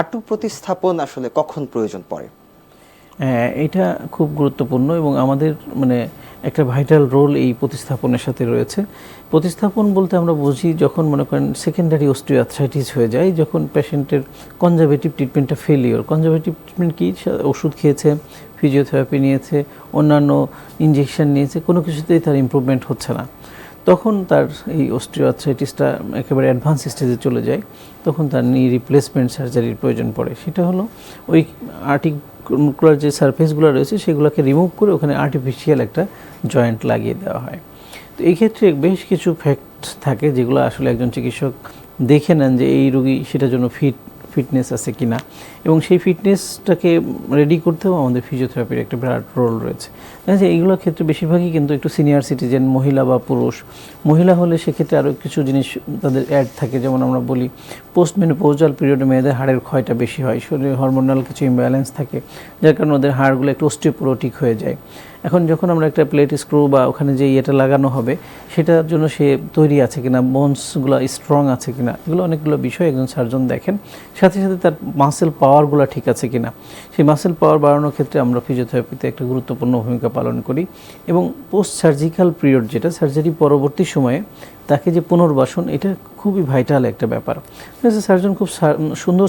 হাঁটু প্রতিস্থাপন আসলে কখন প্রয়োজন পড়ে? এটা খুব গুরুত্বপূর্ণ এবং আমাদের মানে একটা ভাইটাল রোল এই প্রতিস্থাপনের সাথে রয়েছে। প্রতিস্থাপন বলতে আমরা বুঝি যখন মনে করেন সেকেন্ডারি অস্টিওআর্থ্রাইটিস হয়ে যায়, যখন পেশেন্টের কনজারভেটিভ ট্রিটমেন্টটা ফেলিওর কনজারভেটিভ ট্রিটমেন্ট কী? ওষুধ খেয়েছে ফিজিওথেরাপি নিয়েছে, অন্যান্য ইঞ্জেকশন নিয়েছে, কোনো কিছুতেই তার ইমপ্রুভমেন্ট হচ্ছে না। তখন তার এই অস্টিওআর্থ্রাইটিসটা একেবারে অ্যাডভান্স স্টেজে চলে যায়, তখন তার নি রিপ্লেসমেন্ট সার্জারির প্রয়োজন পড়ে। সেটা হলো ওই আর্টিকুলার যে সারফেসগুলো রয়েছে, সেগুলোকে রিমুভ করে ওখানে আর্টিফিশিয়াল একটা জয়েন্ট লাগিয়ে দেওয়া হয়। তো এই ক্ষেত্রে বেশ কিছু ফ্যাক্ট থাকে যেগুলো আসলে একজন চিকিৎসক দেখে নেন যে এই রুগী সেটার জন্য ফিট ফিটনেস আছে কি না এবং সেই ফিটনেসটাকে রেডি করতেও আমাদের ফিজিওথেরাপির একটা বিরাট রোল রয়েছে। দেখা এইগুলোর ক্ষেত্রে বেশিরভাগই কিন্তু একটু সিনিয়র সিটিজেন মহিলা বা পুরুষ। মহিলা হলে সেক্ষেত্রে আরও কিছু জিনিস তাদের অ্যাড থাকে। যেমন আমরা বলি পোস্ট মেনোপোজাল পিরিয়ডে মেয়েদের হাড়ের ক্ষয়টা বেশি হয়। শরীরে হরমোনাল কিছু ইমব্যালেন্স থাকে, যার কারণে ওদের হাড়গুলো একটু অস্টিওপোরোটিক হয়ে যায়। এখন যখন আমরা একটা প্লেট স্ক্রু বা ওখানে যে ইয়েটা লাগানো হবে সেটার জন্য সে তৈরি আছে কিনা বোনসগুলো স্ট্রং আছে কিনা, এগুলো অনেকগুলো বিষয় একজন সার্জন দেখেন। সাথে সাথে তার মাসেল পাওয়ারগুলো ঠিক আছে কিনা, সেই মাসেল পাওয়ার বাড়ানোর ক্ষেত্রে আমরা ফিজিওথেরাপিতে একটা গুরুত্বপূর্ণ ভূমিকা পালন করি এবং পোস্ট সার্জিক্যাল পিরিয়ড যেটা সার্জারি পরবর্তী সময়ে তাকে যে পুনর্বাসন, এটা খুবই ভাইটাল একটা ব্যাপার। সার্জন খুব সুন্দর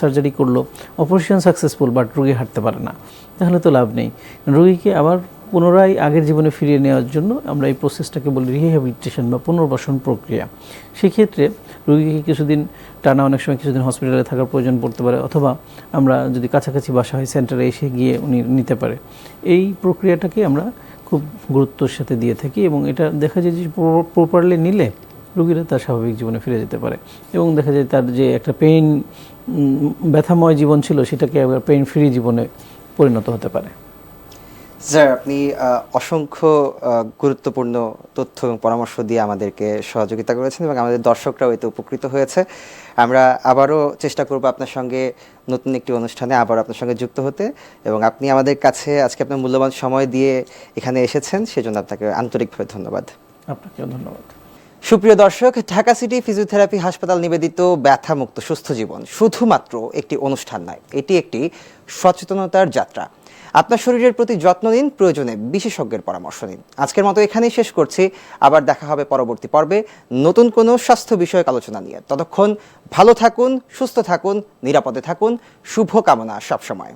সার্জারি করল অপারেশন সাকসেসফুল বাট রোগী হাঁটতে পারে না, তাহলে তো লাভ নেই। রুগীকে আবার পুনরায় আগের জীবনে ফিরিয়ে নেওয়ার জন্য আমরা এই প্রসেসটাকে বলি রিহ্যাবিলিটেশন বা পুনর্বাসন প্রক্রিয়া। সেক্ষেত্রে রোগীকে কিছুদিন টানা অনেক সময় কিছুদিন হসপিটালে থাকার প্রয়োজন পড়তে পারে অথবা আমরা যদি কাছাকাছি বাসা হয় সেন্টারে এসে গিয়ে উনি নিতে পারে। এই প্রক্রিয়াটাকে আমরা খুব গুরুত্বর সাথে দিয়ে থাকি এবং এটা দেখা যায় যে প্রপারলি নিলে রোগীরা তার স্বাভাবিক জীবনে ফিরে যেতে পারে। এবং দেখা যায় তার যে একটা পেইন ব্যথাময় জীবন ছিল সেটাকে আবার পেইন ফ্রি জীবনে পরিণত হতে পারে। স্যার, আপনি অসংখ্য গুরুত্বপূর্ণ তথ্য এবং পরামর্শ দিয়ে আমাদেরকে সহযোগিতা করেছেন এবং আমাদের দর্শকরাও এতে উপকৃত হয়েছে। আমরা আবারও চেষ্টা করব আপনার সঙ্গে নতুন একটি অনুষ্ঠানে আবার আপনার সঙ্গে যুক্ত হতে এবং আপনি আমাদের কাছে আজকে আপনার মূল্যবান সময় দিয়ে এখানে এসেছেন, সেজন্য আপনাকে আন্তরিকভাবে ধন্যবাদ। আপনাকেও ধন্যবাদ। সুপ্রিয় দর্শক, ঢাকা সিটি ফিজিওথেরাপি হাসপাতাল নিবেদিত ব্যথামুক্ত সুস্থ জীবন শুধুমাত্র একটি অনুষ্ঠান নয়, এটি একটি সচেতনতার যাত্রা। আপনার শরীরের প্রতি যত্ন নিন, প্রয়োজনে বিশেষজ্ঞের পরামর্শ নিন। আজকের মতো এখানেই শেষ করছি। আবার দেখা হবে পরবর্তী পর্বে নতুন কোনো স্বাস্থ্য বিষয়ক আলোচনা নিয়ে। ততক্ষণ ভালো থাকুন, সুস্থ থাকুন, নিরাপদে থাকুন। শুভ কামনা সবসময়।